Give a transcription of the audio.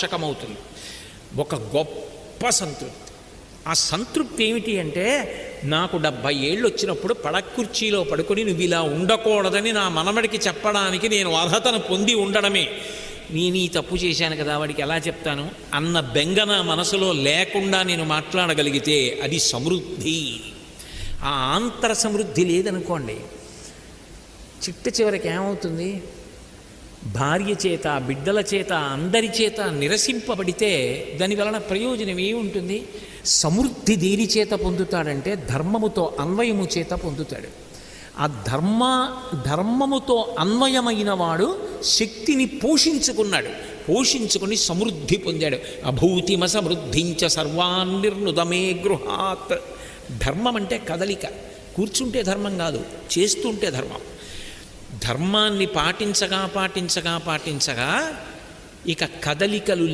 పోషకమవుతుంది. ఒక గొప్ప సంతృప్తి. ఆ సంతృప్తి ఏమిటి అంటే నాకు డెబ్భై ఏళ్ళు వచ్చినప్పుడు పడకుర్చీలో పడుకొని నువ్వు ఇలా ఉండకూడదని నా మనవడికి చెప్పడానికి నేను అర్హతను పొంది ఉండడమే. నేను ఈ తప్పు చేశాను కదా వాడికి ఎలా చెప్తాను? అన్న బెంగ నా మనసులో లేకుండా నేను మాట్లాడగలిగితే అది సమృద్ధి. ఆ ఆంతర సమృద్ధి లేదనుకోండి చిట్ట చివరికి ఏమవుతుంది? భార్య చేత బిడ్డల చేత అందరి చేత నిరసింపబడితే దాని వలన ప్రయోజనం ఏముంటుంది సమృద్ధి దేని చేత పొందుతాడంటే ధర్మముతో అన్వయము చేత పొందుతాడు. ఆ ధర్మ ధర్మముతో అన్వయమైన వాడు శక్తిని పోషించుకున్నాడు. పోషించుకుని సమృద్ధి పొందాడు. అభూతిమ సమృద్ధించ సర్వాన్నిర్నుదమే గృహాత్. ధర్మం అంటే కదలిక. కూర్చుంటే ధర్మం కాదు చేస్తుంటే ధర్మం. ధర్మాన్ని పాటించగా పాటించగా పాటించగా ఇక కదలికలు